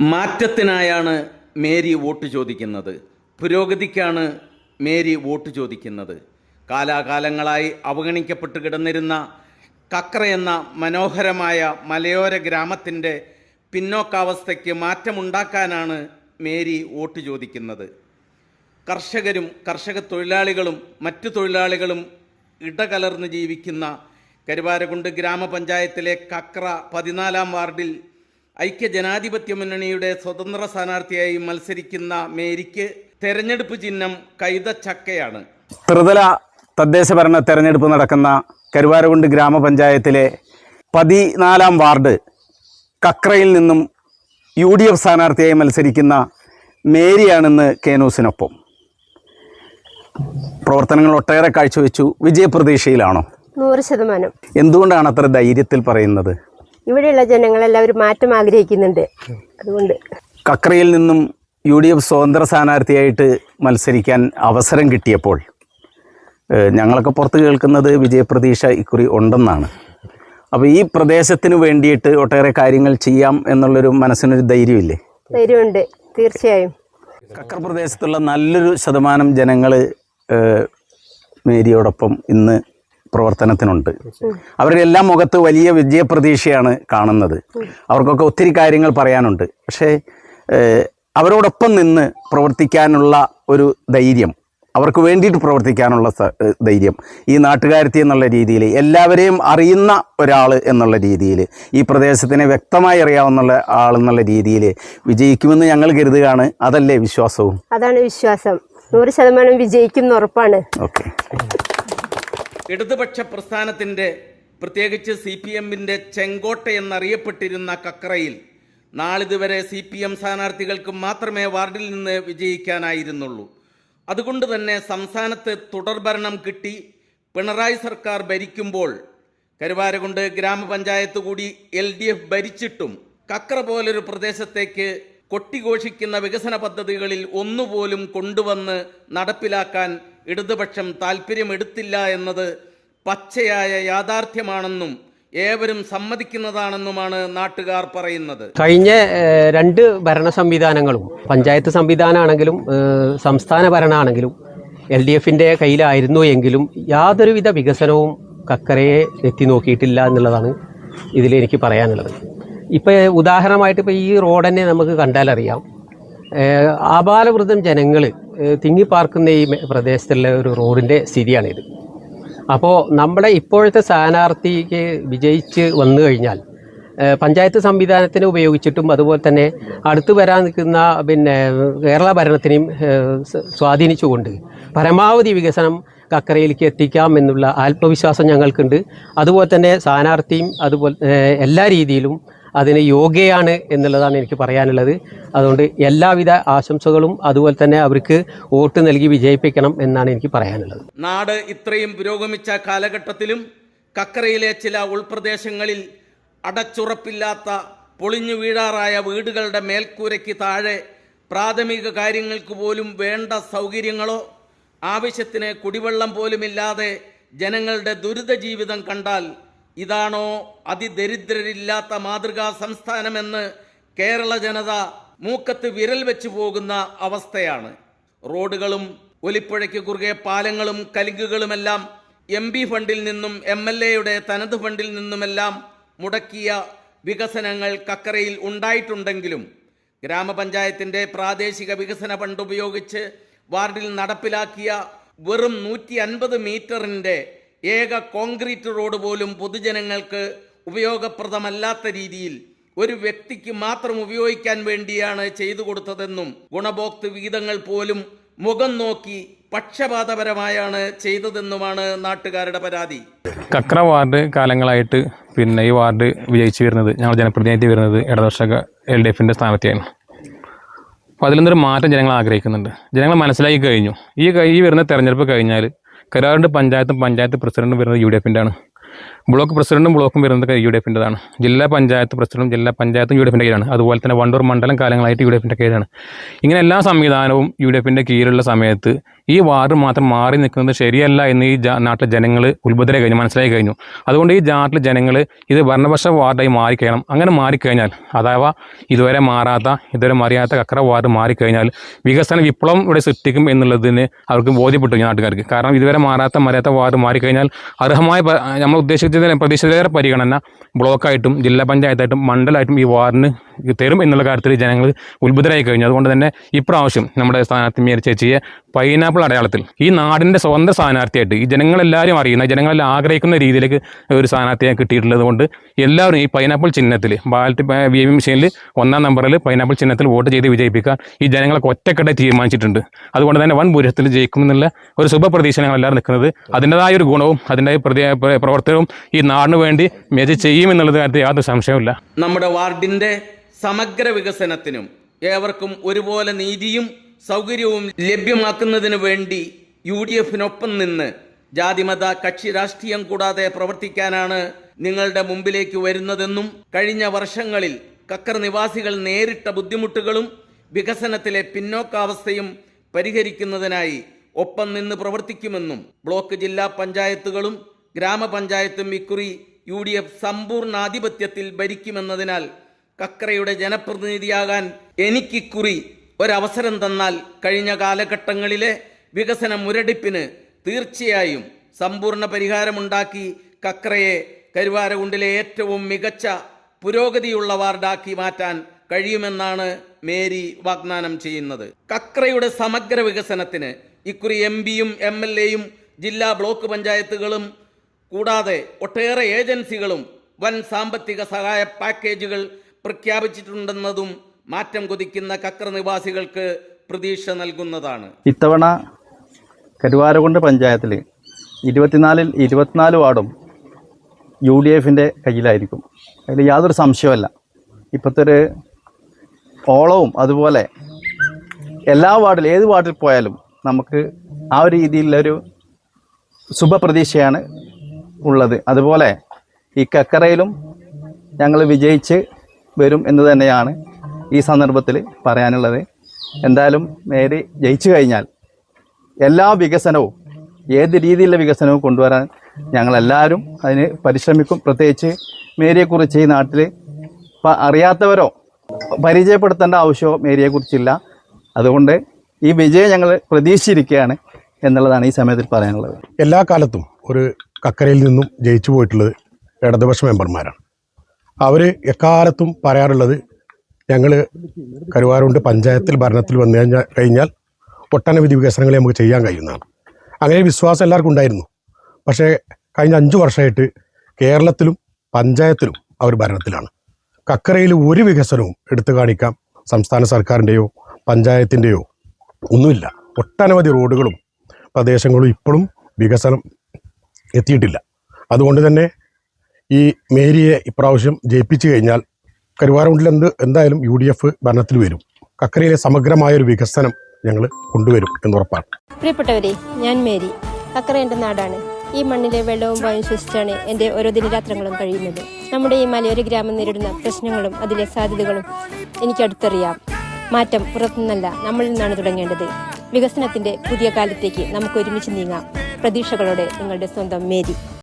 മാറ്റത്തിനായാണ് Mary vote ചോദിക്കുന്നത്. പുരോഗതിക്കാണ് Mary vote ചോദിക്കുന്നത്. കാലാകാലങ്ങളായി അവഗണിക്കപ്പെട്ട് കിടന്നിരുന്ന കക്ര എന്ന മനോഹരമായ മലയോര ഗ്രാമത്തിന്റെ പിന്നോക്കാവസ്ഥയ്ക്ക് മാറ്റമുണ്ടാക്കാനാണ് മേരി വോട്ട് ചോദിക്കുന്നത്. കർഷകരും കർഷക തൊഴിലാളികളും മറ്റു തൊഴിലാളികളും ഇടകലർന്ന് ജീവിക്കുന്ന കരുവാരകുണ്ട് ഗ്രാമപഞ്ചായത്തിലെ കക്ര പതിനാലാം വാർഡിൽ ഐക്യ ജനാധിപത്യ മുന്നണിയുടെ സ്വതന്ത്ര സ്ഥാനാർത്ഥിയായി മത്സരിക്കുന്ന മേരിക്ക് തെരഞ്ഞെടുപ്പ് ചിഹ്നം കൈതച്ചക്കയാണ്. ത്രിതല തദ്ദേശ ഭരണ തെരഞ്ഞെടുപ്പ് നടക്കുന്ന കരുവാരകുണ്ട് ഗ്രാമപഞ്ചായത്തിലെ പതിനാലാം വാർഡ് കക്രയിൽ നിന്നും യു ഡി എഫ് സ്ഥാനാർത്ഥിയായി മത്സരിക്കുന്ന മേരിയാണെന്ന് കേനൂസിനൊപ്പം. പ്രവർത്തനങ്ങൾ ഒട്ടേറെ കാഴ്ചവെച്ചു. വിജയപ്രതീക്ഷയിലാണോ? നൂറ് ശതമാനം. എന്തുകൊണ്ടാണ് അത്ര ധൈര്യത്തിൽ പറയുന്നത്? ഇവിടെയുള്ള ജനങ്ങളെല്ലാവരും മാറ്റം ആഗ്രഹിക്കുന്നുണ്ട്. അതുകൊണ്ട് കക്രയിൽ നിന്നും യു ഡി എഫ് സ്വതന്ത്ര സ്ഥാനാർത്ഥിയായിട്ട് മത്സരിക്കാൻ അവസരം കിട്ടിയപ്പോൾ ഞങ്ങളൊക്കെ പുറത്ത് കേൾക്കുന്നത് വിജയപ്രതീക്ഷ ഇക്കുറി ഉണ്ടെന്നാണ്. അപ്പോൾ ഈ പ്രദേശത്തിന് വേണ്ടിയിട്ട് ഒട്ടേറെ കാര്യങ്ങൾ ചെയ്യാം എന്നുള്ളൊരു മനസ്സിനൊരു ധൈര്യമില്ലേ? ധൈര്യമുണ്ട് തീർച്ചയായും. കക്കർ പ്രദേശത്തുള്ള നല്ലൊരു ശതമാനം ജനങ്ങൾ മേരിയോടൊപ്പം ഇന്ന് പ്രവർത്തനത്തിനുണ്ട്. അവരുടെ എല്ലാ മുഖത്ത് വലിയ വിജയപ്രതീക്ഷയാണ് കാണുന്നത്. അവർക്കൊക്കെ ഒത്തിരി കാര്യങ്ങൾ പറയാനുണ്ട്. പക്ഷേ അവരോടൊപ്പം നിന്ന് പ്രവർത്തിക്കാനുള്ള ഒരു ധൈര്യം അവർക്ക് വേണ്ടിയിട്ട് പ്രവർത്തിക്കാനുള്ള ധൈര്യം ഈ നാട്ടുകാരത്തി എന്നുള്ള രീതിയിൽ എല്ലാവരെയും അറിയുന്ന ഒരാൾ എന്നുള്ള രീതിയിൽ ഈ പ്രദേശത്തിനെ വ്യക്തമായി അറിയാവുന്ന ആൾ എന്നുള്ള രീതിയിൽ വിജയിക്കുമെന്ന് ഞങ്ങൾ കരുതുകയാണ്. അതല്ലേ വിശ്വാസവും? അതാണ് വിശ്വാസം. നൂറ് ശതമാനം വിജയിക്കും ഉറപ്പാണ്. ഓക്കെ. ഇടതുപക്ഷ പ്രസ്ഥാനത്തിന്റെ പ്രത്യേകിച്ച് സി പി എമ്മിന്റെ ചെങ്കോട്ട എന്നറിയപ്പെട്ടിരുന്ന കക്കറയിൽ നാളിതുവരെ സി പി എം സ്ഥാനാർത്ഥികൾക്ക് മാത്രമേ വാർഡിൽ നിന്ന് വിജയിക്കാനായിരുന്നുള്ളൂ. അതുകൊണ്ട് തന്നെ സംസ്ഥാനത്ത് തുടർഭരണം കിട്ടി പിണറായി സർക്കാർ ഭരിക്കുമ്പോൾ കരുവാരകുണ്ട് ഗ്രാമപഞ്ചായത്ത് കൂടി എൽ ഡി എഫ് ഭരിച്ചിട്ടും കക്ര പോലൊരു പ്രദേശത്തേക്ക് കൊട്ടിഘോഷിക്കുന്ന വികസന പദ്ധതികളിൽ ഒന്നുപോലും കൊണ്ടുവന്ന് നടപ്പിലാക്കാൻ ഇടതുപക്ഷം താല്പര്യമെടുത്തില്ല എന്നത് പച്ചയായ യാഥാർത്ഥ്യമാണെന്നും ഏവരും സമ്മതിക്കുന്നതാണെന്നുമാണ് നാട്ടുകാർ പറയുന്നത്. കഴിഞ്ഞ രണ്ട് ഭരണ സംവിധാനങ്ങളും പഞ്ചായത്ത് സംവിധാനമാണെങ്കിലും സംസ്ഥാന ഭരണമാണെങ്കിലും എൽ ഡി എഫിന്റെ കയ്യിലായിരുന്നു എങ്കിലും യാതൊരുവിധ വികസനവും കക്കരയെ എത്തി നോക്കിയിട്ടില്ല എന്നുള്ളതാണ് ഇതിൽ എനിക്ക് പറയാനുള്ളത്. ഇപ്പോൾ ഉദാഹരണമായിട്ട് ഇപ്പോൾ ഈ റോഡ് തന്നെ നമുക്ക് കണ്ടാലറിയാം. ആപാലവൃതം ജനങ്ങൾ തിങ്ങിപ്പാർക്കുന്ന ഈ പ്രദേശത്തുള്ള ഒരു റോഡിന്റെ സ്ഥിതിയാണിത്. അപ്പോൾ നമ്മുടെ ഇപ്പോഴത്തെ സ്ഥാനാർത്ഥിക്ക് വിജയിച്ച് വന്നു കഴിഞ്ഞാൽ പഞ്ചായത്ത് സംവിധാനത്തിനെ ഉപയോഗിച്ചിട്ടും അതുപോലെ തന്നെ അടുത്ത് വരാൻ നിൽക്കുന്ന പിന്നെ കേരള ഭരണത്തിനെയും സ്വാധീനിച്ചുകൊണ്ട് പരമാവധി വികസനം കക്കരയിലേക്ക് എത്തിക്കാം എന്നുള്ള ആത്മവിശ്വാസം ഞങ്ങൾക്കുണ്ട്. അതുപോലെ തന്നെ സ്ഥാനാർത്ഥിയും അതുപോലെ എല്ലാ രീതിയിലും അതിന് യോഗ്യയാണ് എന്നുള്ളതാണ് എനിക്ക് പറയാനുള്ളത്. അതുകൊണ്ട് എല്ലാവിധ ആശംസകളും അതുപോലെ തന്നെ അവർക്ക് വോട്ട് നൽകി വിജയിപ്പിക്കണം എന്നാണ് എനിക്ക് പറയാനുള്ളത്. നാട് ഇത്രയും പുരോഗമിച്ച കാലഘട്ടത്തിലും കക്കരയിലെ ചില ഉൾപ്രദേശങ്ങളിൽ അടച്ചുറപ്പില്ലാത്ത പൊളിഞ്ഞു വീഴാറായ വീടുകളുടെ മേൽക്കൂരയ്ക്ക് താഴെ പ്രാഥമിക കാര്യങ്ങൾക്ക് പോലും വേണ്ട സൗകര്യങ്ങളോ ആവശ്യത്തിന് കുടിവെള്ളം പോലുമില്ലാതെ ജനങ്ങളുടെ ദുരിത ജീവിതം കണ്ടാൽ ഇതാണോ അതിദരിദ്രരില്ലാത്ത മാതൃകാ സംസ്ഥാനമെന്ന് കേരള ജനത മൂക്കത്ത് വിരൽ വെച്ചു പോകുന്ന അവസ്ഥയാണ്. റോഡുകളും ഒലിപ്പുഴയ്ക്ക് കുറുകെ പാലങ്ങളും കലിങ്കുകളുമെല്ലാം എം പി ഫണ്ടിൽ നിന്നും എം എൽ എയുടെ തനത് ഫണ്ടിൽ നിന്നുമെല്ലാം മുടക്കിയ വികസനങ്ങൾ കക്കരയിൽ ഉണ്ടായിട്ടുണ്ടെങ്കിലും ഗ്രാമപഞ്ചായത്തിന്റെ പ്രാദേശിക വികസന ഫണ്ട് ഉപയോഗിച്ച് വാർഡിൽ നടപ്പിലാക്കിയ വെറും നൂറ്റി അൻപത് മീറ്ററിന്റെ ഏക കോൺക്രീറ്റ് റോഡ് പോലും പൊതുജനങ്ങൾക്ക് ഉപയോഗപ്രദമല്ലാത്ത രീതിയിൽ ഒരു വ്യക്തിക്ക് മാത്രം ഉപയോഗിക്കാൻ വേണ്ടിയാണ് ചെയ്തു കൊടുത്തതെന്നും ഗുണഭോക്തൃ വിഹിതങ്ങൾ പോലും മുഖം നോക്കി പക്ഷപാതപരമായാണ് ചെയ്തതെന്നുമാണ് നാട്ടുകാരുടെ പരാതി. കക്ര വാർഡ് കാലങ്ങളായിട്ട് പിന്നെ ഈ വാർഡ് വിജയിച്ചു വരുന്നത് ഞങ്ങൾ ജനപ്രതിനിധി വരുന്നത് ഇടതുപക്ഷ എൽ ഡി എഫിന്റെ സ്ഥാനത്തെയാണ് അപ്പോൾ അതിൽ മാറ്റം ജനങ്ങൾ ആഗ്രഹിക്കുന്നുണ്ട്. ജനങ്ങൾ മനസ്സിലാക്കി കഴിഞ്ഞു. ഈ ഈ വരുന്ന തെരഞ്ഞെടുപ്പ് കഴിഞ്ഞാൽ കരാറുണ്ട് പഞ്ചായത്തും പഞ്ചായത്ത് പ്രസിഡന്റും വരുന്നത് യു ഡി എഫിന്റെ ആണ്. ബ്ലോക്ക് പ്രസിഡന്റും ബ്ലോക്കും വരുന്നത് യു ഡി എഫിന്റെതാണ് ജില്ലാ പഞ്ചായത്ത് പ്രസിഡന്റും ജില്ലാ പഞ്ചായത്തും യു ഡി എഫിന്റെ കീഴിലാണ്. അതുപോലെ തന്നെ വണ്ടൂർ മണ്ഡലം കാലങ്ങളായിട്ട് യു ഡി എഫിന്റെ കീഴാണ് ഇങ്ങനെ എല്ലാ സംവിധാനവും യു ഡി എഫിന്റെ കീഴിലുള്ള സമയത്ത് ഈ വാർഡ് മാത്രം മാറി നിൽക്കുന്നത് ശരിയല്ല എന്ന് ഈ നാട്ടിലെ ജനങ്ങൾ ഉത്ഭുതരെ കഴിഞ്ഞു മനസ്സിലായി കഴിഞ്ഞു. അതുകൊണ്ട് ഈ നാട്ടിലെ ജനങ്ങൾ ഇത് ഭരണപക്ഷ വാർഡായി മാറിക്കഴിയണം. അങ്ങനെ മാറിക്കഴിഞ്ഞാൽ അഥവാ ഇതുവരെ മാറാത്ത ഇതുവരെ മറിയാത്ത കക്കറ വാർഡ് മാറിക്കഴിഞ്ഞാൽ വികസന വിപ്ലവം ഇവിടെ സൃഷ്ടിക്കും എന്നുള്ളതിന് അവർക്ക് ബോധ്യപ്പെട്ടു നാട്ടുകാർക്ക്. കാരണം ഇതുവരെ മാറാത്ത മറിയാത്ത വാർഡ് മാറിക്കഴിഞ്ഞാൽ അർഹമായ നമ്മൾ ഉദ്ദേശിച്ചതിന് പ്രതീക്ഷിതേറെ പരിഗണന ബ്ലോക്കായിട്ടും ജില്ലാ പഞ്ചായത്തായിട്ടും മണ്ഡലമായിട്ടും ഈ വാർഡിന് തരും എന്നുള്ള കാര്യത്തിൽ ജനങ്ങൾ ഉത്ബുദ്ധരായി കഴിഞ്ഞു. അതുകൊണ്ട് തന്നെ ഇപ്രാവശ്യം നമ്മുടെ സ്ഥാനാർത്ഥി മേരി ചേച്ചിയെ പൈനാപ്പിൾ അടയാളത്തിൽ ഈ നാടിന്റെ സ്വന്തം സ്ഥാനാർത്ഥിയായിട്ട് ഈ ജനങ്ങളെല്ലാവരും അറിയുന്ന ജനങ്ങളെല്ലാം ആഗ്രഹിക്കുന്ന രീതിയിലേക്ക് ഒരു സ്ഥാനാർത്ഥിയെ കിട്ടിയിട്ടുള്ളത് കൊണ്ട് എല്ലാവരും ഈ പൈനാപ്പിൾ ചിഹ്നത്തിൽ ബാലറ്റ് വി എം മെഷീനിൽ ഒന്നാം നമ്പറിൽ പൈനാപ്പിൾ ചിഹ്നത്തിൽ വോട്ട് ചെയ്ത് വിജയിപ്പിക്കാൻ ഈ ജനങ്ങളൊക്കെ ഒറ്റക്കെട്ടായി തീരുമാനിച്ചിട്ടുണ്ട്. അതുകൊണ്ട് തന്നെ വൻ ഭൂരിപക്ഷത്തിൽ ജയിക്കുമെന്നുള്ള ഒരു ശുഭപ്രതീക്ഷ ഞങ്ങൾ എല്ലാവരും നിൽക്കുന്നത്. അതിന്റെതായ ഒരു ഗുണവും അതിന്റെ പ്രവർത്തനവും ഈ നാടിന് വേണ്ടി മേജ് ചെയ്യുമെന്നുള്ളത് കാര്യത്തിൽ യാതൊരു സംശയമില്ല നമ്മുടെ വാർഡിന്റെ സമഗ്ര വികസനത്തിനും ഏവർക്കും ഒരുപോലെ നീതിയും സൗകര്യവും ലഭ്യമാക്കുന്നതിനു വേണ്ടി യു ഡി എഫിനൊപ്പം നിന്ന് ജാതിമത കക്ഷി രാഷ്ട്രീയം കൂടാതെ പ്രവർത്തിക്കാനാണ് നിങ്ങളുടെ മുമ്പിലേക്ക് വരുന്നതെന്നും കഴിഞ്ഞ വർഷങ്ങളിൽ കക്കർ നിവാസികൾ നേരിട്ട ബുദ്ധിമുട്ടുകളും വികസനത്തിലെ പിന്നോക്കാവസ്ഥയും പരിഹരിക്കുന്നതിനായി ഒപ്പം നിന്ന് പ്രവർത്തിക്കുമെന്നും ബ്ലോക്ക് ജില്ലാ പഞ്ചായത്തുകളും ഗ്രാമപഞ്ചായത്തും ഇക്കുറി യു ഡി എഫ് സമ്പൂർണാധിപത്യത്തിൽ ഭരിക്കുമെന്നതിനാൽ കക്കറയുടെ ജനപ്രതിനിധിയാകാൻ എനിക്കിക്കുറി ഒരവസരം തന്നാൽ കഴിഞ്ഞ കാലഘട്ടങ്ങളിലെ വികസന മുരടിപ്പിന് തീർച്ചയായും സമ്പൂർണ പരിഹാരമുണ്ടാക്കി കക്കറയെ കരുവാരകുണ്ടിലെ ഏറ്റവും മികച്ച പുരോഗതിയുള്ള വാർഡാക്കി മാറ്റാൻ കഴിയുമെന്നാണ് മേരി വാഗ്ദാനം ചെയ്യുന്നത്. കക്രയുടെ സമഗ്ര വികസനത്തിന് ഇക്കുറി എം പിയും എം എൽ എയും ജില്ലാ ബ്ലോക്ക് പഞ്ചായത്തുകളും കൂടാതെ ഒട്ടേറെ ഏജൻസികളും വൻ സാമ്പത്തിക സഹായ പാക്കേജുകൾ പ്രഖ്യാപിച്ചിട്ടുണ്ടെന്നതും മാറ്റം കൊതിക്കുന്ന കക്ര നിവാസികൾക്ക് പ്രതീക്ഷ നൽകുന്നതാണ്. ഇത്തവണ കരുവാരകുണ്ട് പഞ്ചായത്തിൽ ഇരുപത്തിനാലിൽ ഇരുപത്തിനാല് വാർഡും യു ഡി എഫിന്റെ കയ്യിലായിരിക്കും. അതിൽ യാതൊരു സംശയമല്ല. ഇപ്പോഴത്തെ ഒരു ഓളവും അതുപോലെ എല്ലാ വാർഡിലും ഏത് വാർഡിൽ പോയാലും നമുക്ക് ആ ഒരു രീതിയിലുള്ളൊരു ശുഭപ്രതീക്ഷയാണ് ഉള്ളത്. അതുപോലെ ഈ കക്കറയിലും ഞങ്ങൾ വിജയിച്ച് വരും എന്ന് തന്നെയാണ് ഈ സന്ദർഭത്തിൽ പറയാനുള്ളത്. എന്തായാലും മേരി ജയിച്ചു കഴിഞ്ഞാൽ എല്ലാ വികസനവും ഏത് രീതിയിലുള്ള വികസനവും കൊണ്ടുവരാൻ ഞങ്ങളെല്ലാവരും അതിന് പരിശ്രമിക്കും. പ്രത്യേകിച്ച് മേരിയെക്കുറിച്ച് ഈ നാട്ടിൽ അറിയാത്തവരോ പരിചയപ്പെടുത്തേണ്ട ആവശ്യമോ മേരിയെക്കുറിച്ചില്ല. അതുകൊണ്ട് ഈ വിജയം ഞങ്ങൾ പ്രതീക്ഷിച്ചിരിക്കുകയാണ് എന്നുള്ളതാണ് ഈ സമയത്തിൽ പറയാനുള്ളത്. എല്ലാ കാലത്തും ഒരു കക്കരയിൽ നിന്നും ജയിച്ചു പോയിട്ടുള്ളത് ഇടതുപക്ഷ മെമ്പർമാരാണ്. അവർ എക്കാലത്തും പറയാറുള്ളത് ഞങ്ങൾ കരുവാരുണ്ട് പഞ്ചായത്തിൽ ഭരണത്തിൽ വന്നു കഴിഞ്ഞാൽ കഴിഞ്ഞാൽ ഒട്ടനവധി വികസനങ്ങൾ നമുക്ക് ചെയ്യാൻ കഴിയുന്നതാണ്. അങ്ങനെ വിശ്വാസം എല്ലാവർക്കും ഉണ്ടായിരുന്നു. പക്ഷേ കഴിഞ്ഞ അഞ്ച് വർഷമായിട്ട് കേരളത്തിലും പഞ്ചായത്തിലും അവർ ഭരണത്തിലാണ്. കക്കരയിൽ ഒരു വികസനവും എടുത്തു കാണിക്കാം സംസ്ഥാന സർക്കാരിന്റെയോ പഞ്ചായത്തിന്റെയോ ഒന്നുമില്ല. ഒട്ടനവധി റോഡുകളും പ്രദേശങ്ങളും ഇപ്പോഴും വികസനം എത്തിയിട്ടില്ല. അതുകൊണ്ട് തന്നെ ഈ മേരിയെ ഇപ്രാവശ്യം ജയിപ്പിച്ചു കഴിഞ്ഞാൽ കരുവാരമുണ്ടിൽ എന്ത് എന്തായാലും യു ഡി എഫ് ഭരണത്തിൽ വരും. കക്കരയിലെ സമഗ്രമായ ഒരു വികസനം ഞങ്ങൾ കൊണ്ടുവരും എന്നുറപ്പാണ്. പ്രിയപ്പെട്ടവരെ ഞാൻ മേരി. കക്കര എന്റെ നാടാണ്. ഈ മണ്ണിലെ വെള്ളവും വായും ശ്വസിച്ചാണ് എന്റെ ഓരോ ദിനരാത്രങ്ങളും കഴിയുന്നത്. നമ്മുടെ ഈ മലയോര ഗ്രാമം നേരിടുന്ന പ്രശ്നങ്ങളും അതിലെ സാധ്യതകളും എനിക്ക് അടുത്തറിയാം. മാറ്റം പുറത്തുനിന്നല്ല നമ്മളിൽ നിന്നാണ് തുടങ്ങേണ്ടത്. വികസനത്തിന്റെ പുതിയ കാലത്തേക്ക് നമുക്ക് ഒരുമിച്ച് നീങ്ങാം. പ്രതീക്ഷകളോടെ നിങ്ങളുടെ സ്വന്തം മേരി.